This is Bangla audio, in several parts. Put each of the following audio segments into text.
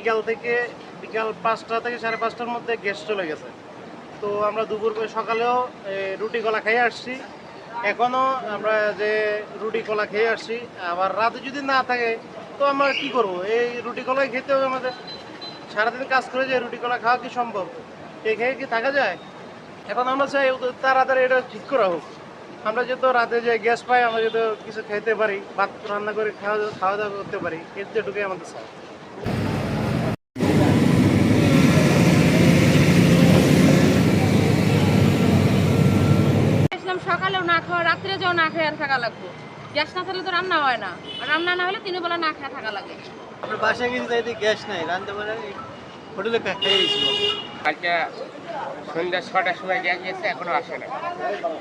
বিকাল থেকে বিকাল পাঁচটা থেকে সাড়ে পাঁচটার মধ্যে গ্যাস চলে গেছে। তো আমরা দুপুর সকালেও রুটি কলা খেয়ে আসছি। এখনও আমরা যে রুটি কলা খেয়ে আসছি, আবার রাতে যদি না থাকে, তো আমরা কি করব? এই রুটি কলাই খেতে হবে আমাদের। সারাদিন কাজ করে যে রুটি কলা খাওয়া কি সম্ভব? এ খেয়ে কি থাকা যায়? এখন আমরা চাই তাড়াতাড়ি এটা ঠিক করা হোক। আমরা যেহেতু রাতে যে গ্যাস পাই, আমরা যেহেতু কিছু খেতে পারি, ভাত রান্না করে খাওয়া খাওয়া দাওয়া করতে পারি এতটুকুই আমাদের চাই। সকালেও না খাওয়া রাত্রে যাও না খেয়ে আর থাকা লাগবো। গ্যাস না থাকলে তো রান্না হয় না। আর রান্না না হলে তিনও বেলা না খেয়ে থাকা লাগে। আমরা বাসায় গেছি তাই গ্যাস নাই। রান্না মানে হোটেলে খেয়ে গেছিল কালকে সন্ধ্যা ছটার সময় গ্যাস গেছে এখনও আসে না।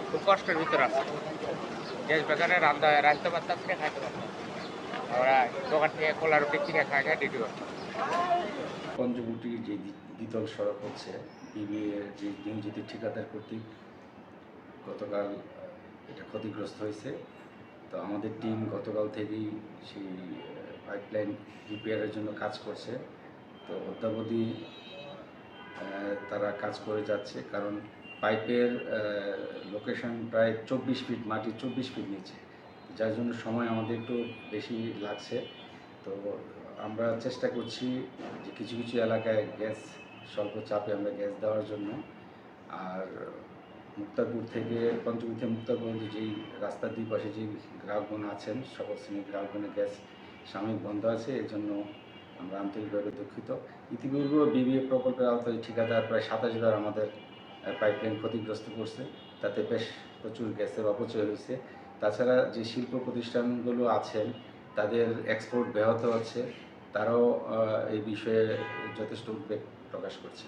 খুব কষ্টের ভিতর আছে। গ্যাস বেকারে রান্না রাঁধতে পারতাম না খাইতে পারতাম আমরা দোকান থেকে কোলা রুটি কিনে খাই খাই ডিউটি করতাম পঞ্চমুটির যে দ্বিতল সড়ক হচ্ছে বিবিএর যে নিয়োজিত ঠিকাদার কর্তৃক গতকাল এটা ক্ষতিগ্রস্ত হয়েছে। তো আমাদের টিম গতকাল থেকেই সেই পাইপলাইন রিপেয়ারের জন্য কাজ করছে। তো অদ্যাবধি তারা কাজ করে যাচ্ছে কারণ পাইপের লোকেশন প্রায় চব্বিশ ফিট মাটির চব্বিশ ফিট নিচে। যার জন্য সময় আমাদের একটু বেশি লাগছে। তো আমরা চেষ্টা করছি যে কিছু কিছু এলাকায় গ্যাস, স্বল্প চাপে আমরা গ্যাস দেওয়ার জন্য। আর মুক্তারপুর থেকে পঞ্চমী থেকে পর্যন্ত যেই রাস্তার দুই পাশে যেই গ্রাহকগণ আছেন, সকল শ্রেণির গ্রাহকগণের গ্যাস সাময়িক বন্ধ আছে, এর জন্য আমরা আন্তরিকভাবে দুঃখিত। ইতিপূর্বেও বিবিএ প্রকল্পের আওতায় ঠিকাদার প্রায় সাতাশ বার আমাদের পাইপলাইন ক্ষতিগ্রস্ত করছে। তাতে বেশ প্রচুর গ্যাসের অপচয় হয়েছে। তাছাড়া যে শিল্প প্রতিষ্ঠানগুলো আছেন, তাদের এক্সপোর্ট ব্যাহত হচ্ছে তারাও এই বিষয়ে যথেষ্ট উদ্বেগ প্রকাশ করছে।